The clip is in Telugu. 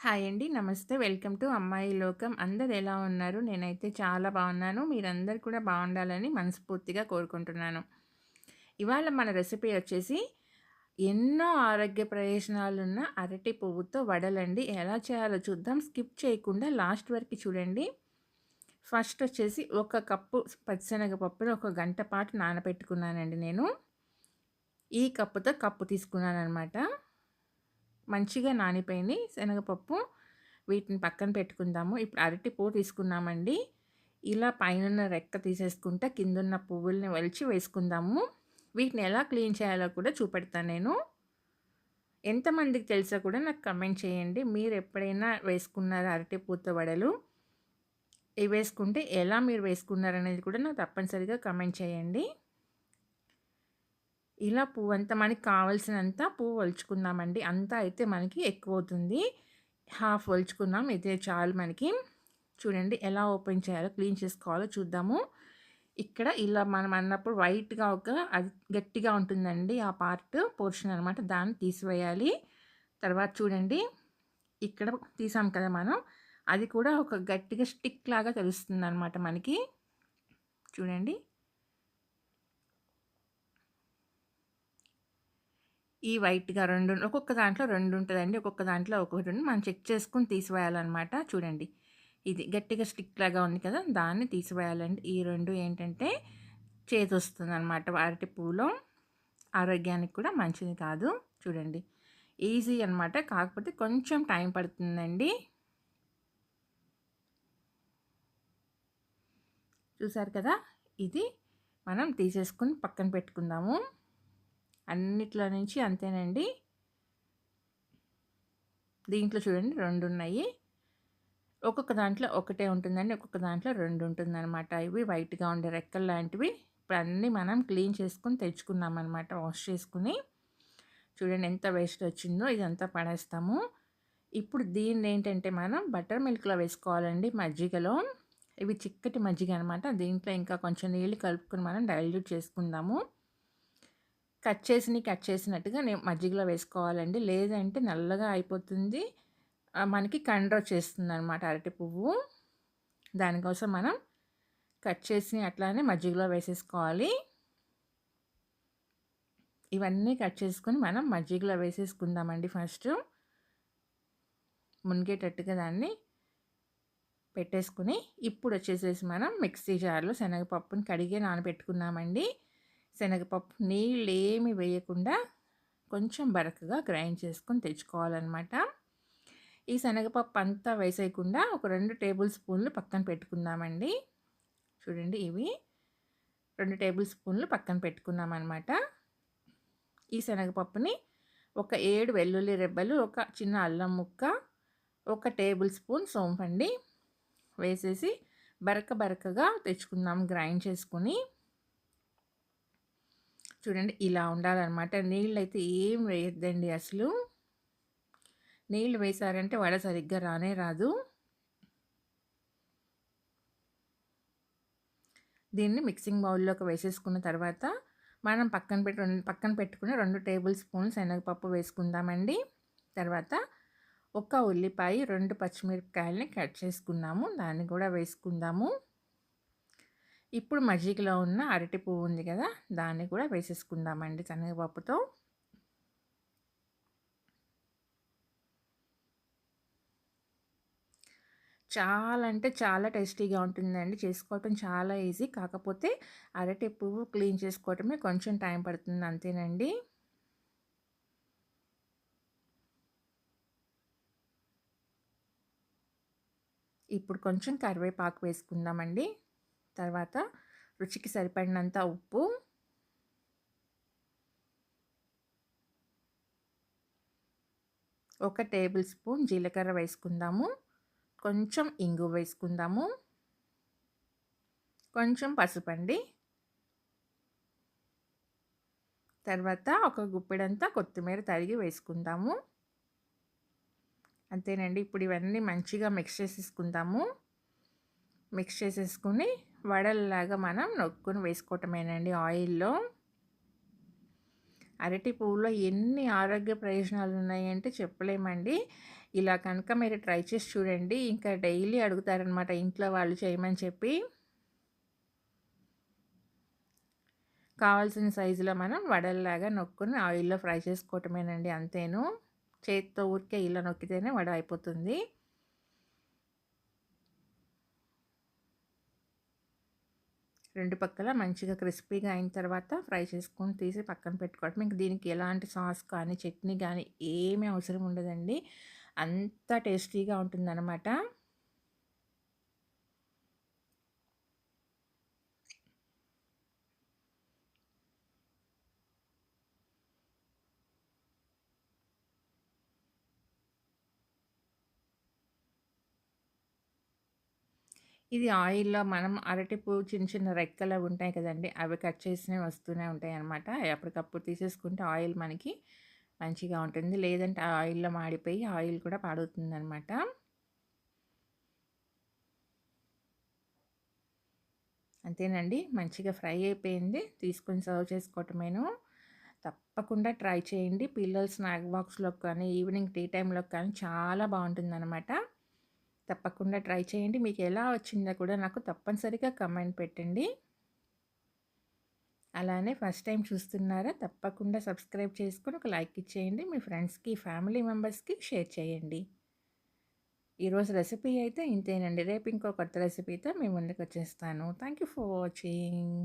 హాయ్ అండి. నమస్తే. వెల్కమ్ టు అమ్మాయి లోకం. అందరు ఎలా ఉన్నారు? నేనైతే చాలా బాగున్నాను. మీరందరు కూడా బాగుండాలని మనస్ఫూర్తిగా కోరుకుంటున్నాను. ఇవాళ మన రెసిపీ వచ్చేసి ఎన్నో ఆరోగ్య ప్రయోజనాలున్న అరటి పువ్వుతో వడలండి. ఎలా చేయాలో చూద్దాం. స్కిప్ చేయకుండా లాస్ట్ వరకు చూడండి. ఫస్ట్ వచ్చేసి ఒక కప్పు పచ్చిశనగపప్పుని ఒక గంట పాటు నానబెట్టుకున్నానండి నేను. ఈ కప్పుతో కప్పు తీసుకున్నాను అనమాట మంచిగా నానిపోయింది శనగపప్పు. వీటిని పక్కన పెట్టుకుందాము. ఇప్పుడు అరటి పువ్వు తీసుకున్నామండి. ఇలా పైన రెక్క తీసేసుకుంటే కిందున్న పువ్వుల్ని వలిచి వేసుకుందాము. వీటిని ఎలా క్లీన్ చేయాలో కూడా చూపెడతాను నేను. ఎంతమందికి తెలిసా కూడా నాకు కమెంట్ చేయండి. మీరు ఎప్పుడైనా వేసుకున్నారా అరటి పూత వడలు? ఇవి వేసుకుంటే ఎలా మీరు వేసుకున్నారనేది కూడా నాకు తప్పనిసరిగా కమెంట్ చేయండి. ఇలా పువ్వు అంతా మనకి కావాల్సినంత పువ్వు వలుచుకుందామండి అంతా అయితే మనకి ఎక్కువ అవుతుంది హాఫ్ వలుచుకుందాం అయితే చాలు మనకి. చూడండి ఎలా ఓపెన్ చేయాలో, క్లీన్ చేసుకోవాలో చూద్దాము. ఇక్కడ ఇలా మనం అన్నప్పుడు వైట్‌గా ఒక అది గట్టిగా ఉంటుందండి. ఆ పార్ట్ పోర్షన్ అనమాట. దాన్ని తీసివేయాలి. తర్వాత చూడండి ఇక్కడ తీసాం కదా మనం. అది కూడా ఒక గట్టిగా స్టిక్ లాగా తెలుస్తుందనమాట మనకి. చూడండి. ఈ వైట్‌గా రెండు ఒక్కొక్క దాంట్లో రెండు ఉంటుందండి ఒక్కొక్క దాంట్లో ఒక్కొక్కటి ఉంటుంది. మనం చెక్ చేసుకొని తీసివేయాలన్నమాట చూడండి. ఇది గట్టిగా స్టిక్ లాగా ఉంది కదా! దాన్ని తీసివేయాలండి. ఈ రెండు ఏంటంటే చేతి వస్తుంది అనమాట అరటి పూలో ఆరోగ్యానికి కూడా మంచిది కాదు. చూడండి. ఈజీ అనమాట. కాకపోతే కొంచెం టైం పడుతుందండి. చూసారు కదా! ఇది మనం తీసేసుకుని పక్కన పెట్టుకుందాము. అన్నిట్లో నుంచి అంతేనండి. దీంట్లో చూడండి రెండు ఉన్నాయి. ఒక్కొక్క దాంట్లో ఒకటే ఉంటుందండి. ఒక్కొక్క దాంట్లో రెండు ఉంటుందనమాట. ఇవి వైట్‌గా ఉండే రెక్కలు లాంటివి. ఇప్పుడు అన్నీ మనం క్లీన్ చేసుకొని తెచ్చుకున్నామనమాట. వాష్ చేసుకొని. చూడండి ఎంత వేస్ట్ వచ్చిందో ఇదంతా పడేస్తాము. ఇప్పుడు దీన్ని ఏంటంటే మనం బటర్ మిల్క్‌లో వేసుకోవాలండి మజ్జిగలో. ఇవి చిక్కటి మజ్జిగ అనమాట. దీంట్లో ఇంకా కొంచెం నీళ్ళు కలుపుకొని మనం డైల్యూట్ చేసుకుందాము. కట్ చేసినవి కట్ చేసినట్టుగా నేను మజ్జిగలో వేసుకోవాలండి. లేదంటే నల్లగా అయిపోతుంది. మనకి కండ్ర వచ్చేస్తుంది అనమాట అరటి పువ్వు. దానికోసం మనం కట్ చేసి అట్లానే మజ్జిగలో వేసేసుకోవాలి. ఇవన్నీ కట్ చేసుకొని మనం మజ్జిగలో వేసేసుకుందామండి ఫస్ట్ మునిగేటట్టుగా దాన్ని పెట్టేసుకొని ఇప్పుడొచ్చేసేసి మనం మిక్సీ జార్‌లో శనగపప్పుని కడిగి నానబెట్టుకున్నామండి. శనగపప్పు నీళ్ళు ఏమి వేయకుండా కొంచెం బరకగా గ్రైండ్ చేసుకొని తెచ్చుకోవాలన్నమాట ఈ శనగపప్పు అంతా వేసేయకుండా ఒక రెండు టేబుల్ స్పూన్లు పక్కన పెట్టుకుందామండి. చూడండి ఇవి రెండు టేబుల్ స్పూన్లు పక్కన పెట్టుకున్నామనమాట. ఈ శనగపప్పుని ఒక ఏడు వెల్లుల్లి రెబ్బలు, ఒక చిన్న అల్లం ముక్క, ఒక టేబుల్ స్పూన్ సోంపండి వేసేసి బరక బరకగా తెచ్చుకుందాం గ్రైండ్ చేసుకుని చూడండి ఇలా ఉండాలన్నమాట నీళ్ళు అయితే ఏం వేయద్దండి అసలు. నీళ్ళు వేసారంటే వడ సరిగ్గా రానే రాదు. దీన్ని మిక్సింగ్ బౌల్‌లోకి వేసేసుకున్న తర్వాత మనం పక్కన పెట్టి పక్కన పెట్టుకున్న రెండు టేబుల్ స్పూన్స్ శనగపప్పు వేసుకుందామండి. తర్వాత ఒక ఉల్లిపాయ, రెండు పచ్చిమిరపకాయలని కట్ చేసుకున్నాము. దాన్ని కూడా వేసుకుందాము. ఇప్పుడు మజ్జిగలో ఉన్న అరటి పువ్వు ఉంది కదా! దాన్ని కూడా వేసేసుకుందామండి శనగపప్పుతో. చాలా అంటే చాలా టేస్టీగా ఉంటుందండి. చేసుకోవటం చాలా ఈజీ. కాకపోతే అరటి పువ్వు క్లీన్ చేసుకోవటమే కొంచెం టైం పడుతుంది అంతేనండి. ఇప్పుడు కొంచెం కరివేపాకు వేసుకుందామండి. తర్వాత రుచికి సరిపడినంత ఉప్పు. ఒక టేబుల్ స్పూన్ జీలకర్ర వేసుకుందాము. కొంచెం ఇంగు వేసుకుందాము. కొంచెం పసుపండి. తర్వాత ఒక గుప్పెడంతా కొత్తిమీర తరిగి వేసుకుందాము. అంతేనండి. ఇప్పుడు ఇవన్నీ మంచిగా మిక్స్ చేసేసుకుందాము. మిక్స్ చేసేసుకొని వడల్లాగా మనం నొక్కుని వేసుకోవటమేనండి ఆయిల్‌లో. అరటి పువ్వులో ఎన్ని ఆరోగ్య ప్రయోజనాలు ఉన్నాయంటే చెప్పలేమండి. ఇలా కనుక మీరు ట్రై చేసి చూడండి. ఇంకా డైలీ అడుగుతారనమాట ఇంట్లో వాళ్ళు చేయమని చెప్పి. కావాల్సిన సైజులో మనం వడల్లాగా నొక్కుని ఆయిల్లో ఫ్రై చేసుకోవటమేనండి అంతేను. చేతితో ఊరికే ఇలా నొక్కితేనే వడ అయిపోతుంది. రెండు పక్కల మంచిగా క్రిస్పీగా అయిన తర్వాత ఫ్రై చేసుకొని తీసి పక్కన పెట్టుకోవడం మీకు దీనికి ఎలాంటి సాస్ కానీ చట్నీ కానీ ఏమీ అవసరం ఉండదండి. అంత టేస్టీగా ఉంటుందన్నమాట. ఇది ఆయిల్‌లో మనం అరటిపూ చిన్న చిన్న రెక్కలు ఉంటాయి కదండి అవి కట్ చేసినవి వస్తూనే ఉంటాయి అనమాట అప్పటికప్పుడు తీసేసుకుంటే ఆయిల్ మనకి మంచిగా ఉంటుంది. లేదంటే ఆ ఆయిల్‌లో మాడిపోయి ఆయిల్ కూడా పాడవుతుందనమాట. అంతేనండి. మంచిగా ఫ్రై అయిపోయింది. తీసుకొని సర్వ్ చేసుకోవటమేను. తప్పకుండా ట్రై చేయండి. పిల్లల స్నాక్ బాక్స్‌లోకి కానీ, ఈవినింగ్ టీ టైంలో కానీ చాలా బావుంటుందనమాట. తప్పకుండా ట్రై చేయండి. మీకు ఎలా వచ్చిందో కూడా నాకు తప్పనిసరిగా కమెంట్ పెట్టండి. అలానే ఫస్ట్ టైం చూస్తున్నారా తప్పకుండా సబ్స్క్రైబ్ చేసుకుని ఒక లైక్ ఇచ్చేయండి. మీ ఫ్రెండ్స్కి ఫ్యామిలీ మెంబర్స్కి షేర్ చేయండి. ఈరోజు రెసిపీ అయితే ఇంతేనండి. రేపు ఇంకో కొత్త రెసిపీతో మీ ముందుకు వచ్చేస్తాను. Thank you for watching.